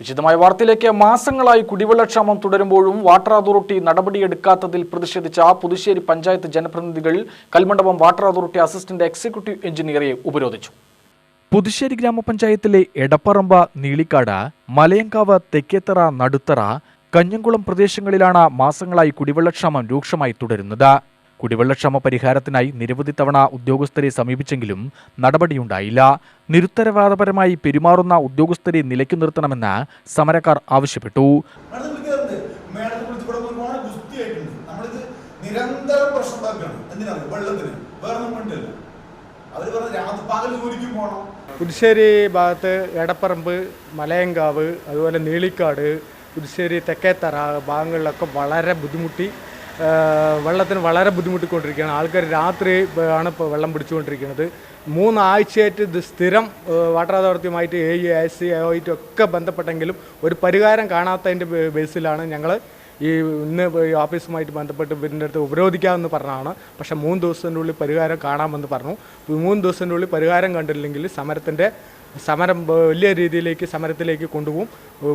വിശദമായ വാർത്തയിലേക്ക് മാസങ്ങളായി കുടിവെള്ളക്ഷാമം തുടരുമ്പോഴും വാട്ടർ അതോറിറ്റി നടപടിയെടുക്കാത്തതിൽ പ്രതിഷേധിച്ച പുതുശ്ശേരി പഞ്ചായത്ത് ജനപ്രതിനിധികൾ Kalmandapam water authority assistant executive എഞ്ചിനീയറെ ഉപരോധിച്ചു. പുതുശ്ശേരി ഗ്രാമപഞ്ചായത്തിലെ എടപ്പറമ്പ നീളിക്കാട് മലയങ്കാവ് തെക്കേത്തറ നടുത്തറ കഞ്ഞംകുളം പ്രദേശങ്ങളിലാണ് മാസങ്ങളായി കുടിവെള്ളക്ഷാമം രൂക്ഷമായി തുടരുന്നത്. കുടിവെള്ളക്ഷാമ പരിഹാരത്തിനായി നിരവധി തവണ ഉദ്യോഗസ്ഥരെ സമീപിച്ചെങ്കിലും നടപടിയുണ്ടായില്ല. നിരുത്തരവാദപരമായി പെരുമാറുന്ന ഉദ്യോഗസ്ഥരെ നിലയ്ക്കു നിർത്തണമെന്ന് സമരക്കാർ ആവശ്യപ്പെട്ടു. നിരന്തരം പ്രശ്നം ഉണ്ടാക്കുകയാണ് എന്തിനാണ് വെള്ളത്തിന്. വേറെ ഒന്നും അവർ പറഞ്ഞ രാത്രി പകൽ ജോലിക്ക് പോകണം പുതുശ്ശേരി ഭാഗത്ത് എടപ്പറമ്പ് മലയങ്കാവ് അതുപോലെ നീളിക്കാട് പുതുശ്ശേരി തെക്കേത്തറ ഭാഗങ്ങളിലൊക്കെ വളരെ ബുദ്ധിമുട്ടി. വെള്ളത്തിന് വളരെ ബുദ്ധിമുട്ടിക്കൊണ്ടിരിക്കുകയാണ്. ആൾക്കാർ രാത്രി ആണ് ഇപ്പോൾ വെള്ളം പിടിച്ചുകൊണ്ടിരിക്കുന്നത്. മൂന്നാഴ്ചയായിട്ട് സ്ഥിരം വാട്ടർ അതോറിറ്റിയുമായിട്ട് എ ഇ എസ് സി ആയിട്ടും ഒക്കെ ബന്ധപ്പെട്ടെങ്കിലും ഒരു പരിഹാരം കാണാത്തതിന്റെ ബേസിലാണ് ഞങ്ങൾ ഈ ഇന്ന് ഈ ഓഫീസുമായിട്ട് ബന്ധപ്പെട്ട് ഇതിന്റെ അടുത്ത് ഉപരോധിക്കാമെന്ന് പറഞ്ഞതാണ്. പക്ഷേ മൂന്ന് ദിവസത്തിന്റെ ഉള്ളിൽ പരിഹാരം കാണാമെന്ന് പറഞ്ഞു. മൂന്ന് ദിവസത്തിന്റെ ഉള്ളിൽ പരിഹാരം കണ്ടില്ലെങ്കിൽ സമരത്തിന്റെ സമരം വലിയ രീതിയിലേക്ക് സമരത്തിലേക്ക് കൊണ്ടുപോകും.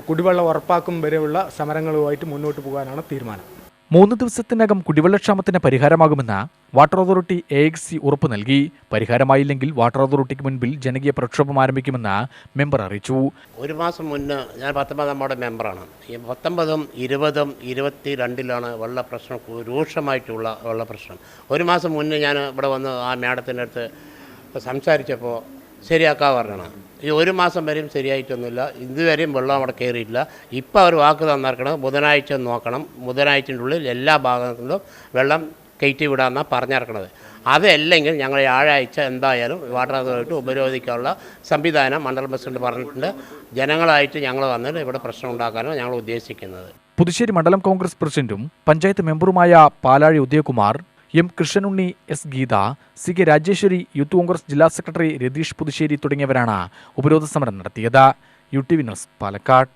കുടിവെള്ളം ഉറപ്പാക്കും വരെയുള്ള സമരങ്ങളുമായിട്ട് മുന്നോട്ട് പോകാനാണ് തീരുമാനം. മൂന്ന് ദിവസത്തിനകം കുടിവെള്ളക്ഷാമത്തിന് പരിഹാരമാകുമെന്ന് water authority A X C ഉറപ്പു നൽകി. പരിഹാരമായില്ലെങ്കിൽ വാട്ടർ അതോറിറ്റിക്ക് മുൻപിൽ ജനകീയ പ്രക്ഷോഭം ആരംഭിക്കുമെന്ന് മെമ്പർ അറിയിച്ചു. ഒരു മാസം മുന്നേ ഞാൻ പത്തൊമ്പതാം വാർഡ് മെമ്പറാണ്. ഈ പത്തൊമ്പതും ഇരുപതും ഇരുപത്തി രണ്ടിലാണ് വെള്ള പ്രശ്നം കു- രൂക്ഷമായിട്ടുള്ള വെള്ള പ്രശ്നം. ഒരു മാസം മുന്നേ ഞാൻ ഇവിടെ വന്ന് ആ മേഡത്തിന്റെ അടുത്ത് സംസാരിച്ചപ്പോൾ ശരിയാക്കാൻ പറഞ്ഞാണ് ഈ ഒരു മാസം വരെയും ശരിയായിട്ടൊന്നുമില്ല. ഇതുവരെയും വെള്ളം അവിടെ കയറിയിട്ടില്ല. ഇപ്പോൾ അവർ വാക്ക് തന്നിരിക്കണം ബുധനാഴ്ച നോക്കണം. ബുധനാഴ്ചന്റെ ഉള്ളിൽ എല്ലാ ഭാഗങ്ങളിലും വെള്ളം കയറ്റി വിടാമെന്നാണ് പറഞ്ഞിറക്കണത്. അതല്ലെങ്കിൽ ഞങ്ങൾ വ്യാഴാഴ്ച എന്തായാലും വാട്ടർ അതോറിറ്റി ഉപരോധിക്കാനുള്ള സംവിധാനം മണ്ഡലം പ്രസിഡന്റ് പറഞ്ഞിട്ടുണ്ട്. ജനങ്ങളായിട്ട് ഞങ്ങൾ വന്നിട്ട് ഇവിടെ പ്രശ്നം ഉണ്ടാക്കാനാണ് ഞങ്ങൾ ഉദ്ദേശിക്കുന്നത്. പുതുശ്ശേരി മണ്ഡലം കോൺഗ്രസ് പ്രസിഡന്റും panchayat മെമ്പറുമായ Palazhi Udayakumar M Krishnanunni S Geetha C K Rajeshwari youth Congress ജില്ലാ സെക്രട്ടറി രതീഷ് പുതുശ്ശേരി തുടങ്ങിയവരാണ് ഉപരോധ സമരം നടത്തിയത്. U T V news Palakkad.